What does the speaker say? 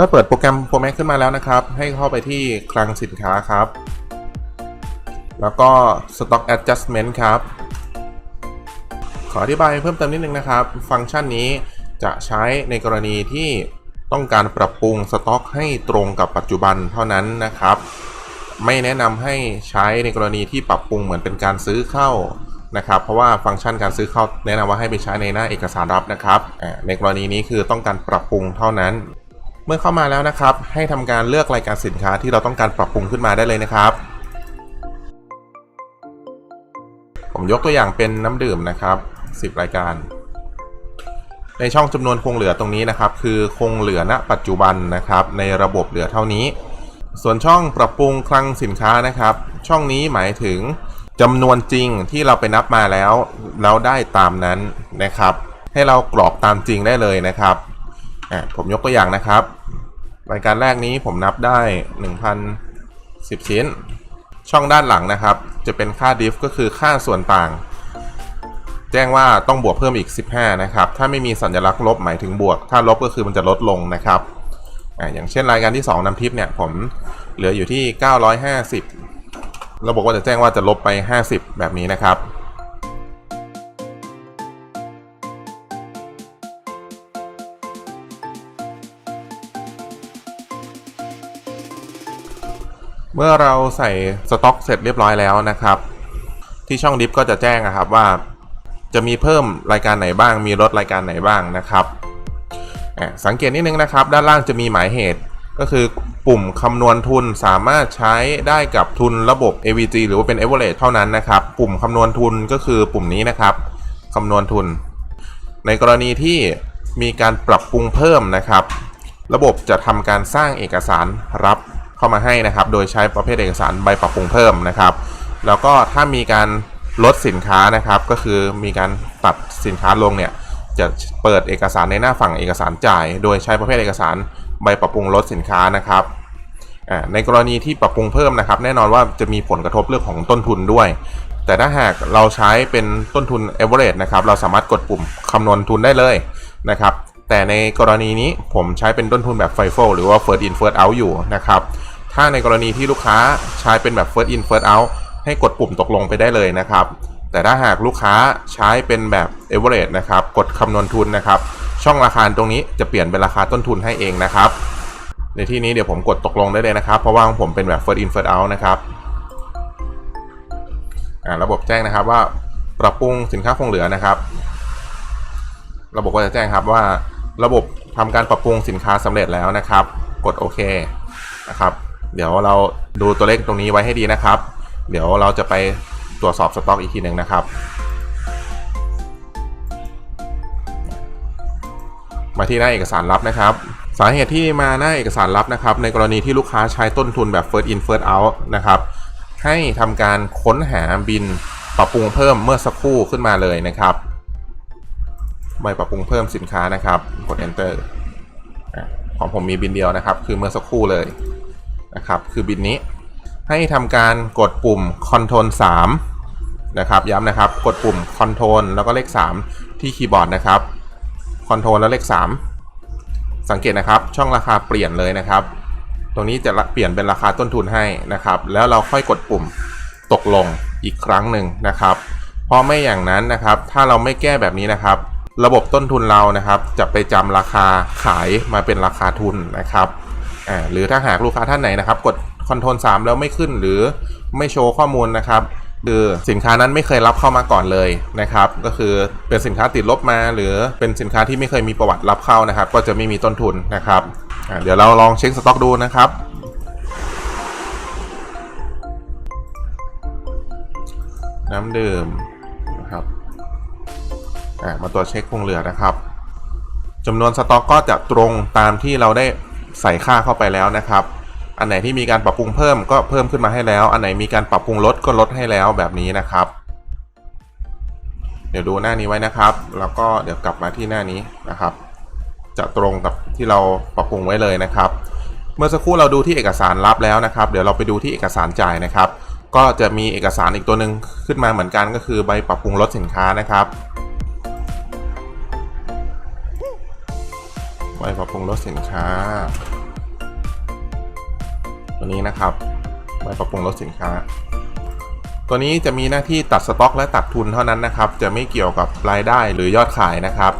มื่อเปิดโปรแกรม Pro Max ขึ้นมาแล้วนะครับ ให้เข้าไปที่คลังสินค้าครับ แล้วก็ Stock Adjustment ครับ ขออธิบายเพิ่มเติมนิดนึงนะครับ ฟังก์ชันนี้จะใช้ในกรณีที่ต้องการปรับปรุงสต็อกให้ตรงกับปัจจุบันเท่านั้นนะครับ ไม่แนะนำให้ใช้ในกรณีที่ปรับปรุงเหมือนเป็นการซื้อเข้านะครับเพราะว่าฟังก์ชันการซื้อเข้าแนะนำว่าให้ไปใช้ในหน้าเอกสารรับนะครับ ในกรณีนี้คือต้องการปรับปรุงเท่านั้น เมื่อเข้ามาแล้วนะครับ ให้ทำการเลือกรายการสินค้าที่เราต้องการปรับปรุงขึ้นมาได้เลยนะครับ ผมยกตัวอย่างเป็นน้ำดื่มนะครับ 10 รายการ ในช่องจำนวนคงเหลือตรงนี้นะครับ คือคงเหลือณปัจจุบันนะครับ ในระบบเหลือเท่านี้ ส่วนช่องปรับปรุงคลังสินค้านะครับ ช่องนี้หมายถึงจำนวนจริงที่เราไปนับมาแล้วแล้วได้ตามนั้นนะครับ ให้เรากรอกตามจริงได้เลยนะครับผมยกตัวอย่างนะครับ รายการแรกนี้ผมนับได้1,010ชิ้น ช่องด้านหลังนะครับ จะเป็นค่า diff ก็คือค่าส่วนต่าง แจ้งว่าต้องบวกเพิ่มอีก 15 นะครับ ถ้าไม่มีสัญลักษณ์ลบหมายถึงบวก ถ้าลบก็คือมันจะลดลงนะครับออย่างเช่นรายการที่ 2นำทิปเนี่ยผมเหลืออยู่ที่ 950 ระบบก็จะแจ้งว่าจะลบไป 50 แบบนี้นะครับ เมื่อเราใส่สต็อกเสร็จเรียบร้อยแล้วนะครับ ที่ช่องดิฟก็จะแจ้งนะครับว่า จะมีเพิ่มรายการไหนบ้าง มีลดรายการไหนบ้างนะครับสังเกตนิดนึงนะครับ ด้านล่างจะมีหมายเหตุ ก็คือปุ่มคำนวณทุนสามารถใช้ได้กับทุนระบบ AVG หรือว่าเป็น Average เท่านั้นนะครับ ปุ่มคำนวณทุนก็คือปุ่มนี้นะครับคำนวณทุน ในกรณีที่มีการปรับปรุงเพิ่มนะครับ ระบบจะทำการสร้างเอกสารรับ เข้ามาให้นะครับ โดยใช้ประเภทเอกสารใบปรับปรุงเพิ่มนะครับ แล้วก็ถ้ามีการลดสินค้านะครับ ก็คือมีการตัดสินค้าลงเนี่ยจะเปิดเอกสารในหน้าฝั่งเอกสารจ่าย โดยใช้ประเภทเอกสารใบปรับปรุงลดสินค้านะครับในกรณีที่ปรับปรุงเพิ่มนะครับ แน่นอนว่าจะมีผลกระทบเรื่องของต้นทุนด้วย แต่ถ้าหากเราใช้เป็นต้นทุน average นะครับ เราสามารถกดปุ่มคำนวณทุนได้เลยนะครับ แต่ในกรณีนี้ผมใช้เป็นต้นทุนแบบ FIFO หรือว่า first in first out อยู่นะครับ ถ้าในกรณีที่ลูกค้าใช้เป็นแบบ first in first out ให้กดปุ่มตกลงไปได้เลยนะครับ แต่ถ้าหากลูกค้าใช้เป็นแบบ average นะครับ กดคำนวณทุนนะครับ ช่องราคาตรงนี้จะเปลี่ยนเป็นราคาต้นทุนให้เองนะครับ ในที่นี้เดี๋ยวผมกดตกลงได้เลยนะครับ เพราะว่าของผมเป็นแบบ first in first out นะครับอ่าระบบแจ้งนะครับว่าปรับปรุงสินค้าคงเหลือนะครับ ระบบก็จะแจ้งครับว่า ระบบทำการปรับปรุงสินค้าสำเร็จแล้วนะครับ กดโอเคนะครับ เดี๋ยวเราดูตัวเลขตรงนี้ไว้ให้ดีนะครับ เดี๋ยวเราจะไปตรวจสอบสต็อกอีกทีหนึ่งนะครับ มาที่หน้าเอกสารลับนะครับ สาเหตุที่มาหน้าเอกสารลับนะครับ ในกรณีที่ลูกค้าใช้ต้นทุนแบบ first in first out นะครับ ให้ทำการค้นหาบินปรับปรุงเพิ่มเมื่อสักครู่ขึ้นมาเลยนะครับ ใบปรับปรุงเพิ่มสินค้านะครับ กด enter อะของผมมีบินเดียวนะครับ คือเมื่อสักครู่เลยนะครับ คือบินนี้ให้ทำการกดปุ่ม Ctrl 3นะครับ ย้ำนะครับ กดปุ่ม Ctrl แล้วก็เลข 3 ที่คีย์บอร์ดนะครับ Ctrl แล้วเลข 3 สังเกตนะครับช่องราคาเปลี่ยนเลยนะครับ ตรงนี้จะเปลี่ยนเป็นราคาต้นทุนให้นะครับ แล้วเราค่อยกดปุ่มตกลงอีกครั้งหนึ่งนะครับ เพราะไม่อย่างนั้นนะครับ ถ้าเราไม่แก้แบบนี้นะครับ ระบบต้นทุนเรานะครับ จะไปจำราคาขายมาเป็นราคาทุนนะครับหรือถ้าหากลูกค้าท่านไหนนะครับ กดคอนโทรล3แล้วไม่ขึ้นหรือไม่โชว์ข้อมูลนะครับคือสินค้านั้นไม่เคยรับเข้ามาก่อนเลยนะครับ ก็คือเป็นสินค้าติดลบมา หรือเป็นสินค้าที่ไม่เคยมีประวัติรับเข้านะครับ ก็จะไม่มีต้นทุนนะครับเดี๋ยวเราลองเช็คสต็อกดูนะครับ น้ำดื่ม มาตัวเช็คคงเหลือนะครับจำนวนสต็อกก็จะตรงตามที่เราได้ใส่ค่าเข้าไปแล้วนะครับ อันไหนที่มีการปรับปรุงเพิ่มก็เพิ่มขึ้นมาให้แล้ว อันไหนมีการปรับปรุงลดก็ลดให้แล้วแบบนี้นะครับ เดี๋ยวดูหน้านี้ไว้นะครับ แล้วก็เดี๋ยวกลับมาที่หน้านี้นะครับ จะตรงกับที่เราปรับปรุงไว้เลยนะครับ เมื่อสักครู่เราดูที่เอกสารรับแล้วนะครับ เดี๋ยวเราไปดูที่เอกสารจ่ายนะครับ ก็จะมีเอกสารอีกตัวหนึ่งขึ้นมาเหมือนกันก็คือใบปรับปรุงลดสินค้านะครับ ปรับปรุงลดสินค้า ตัวนี้นะครับใบปรับปรุงลดสินค้า ตัวนี้จะมีหน้าที่ตัดสต็อกและตัดทุนเท่านั้นนะครับ จะไม่เกี่ยวกับรายได้หรือยอดขายนะครับ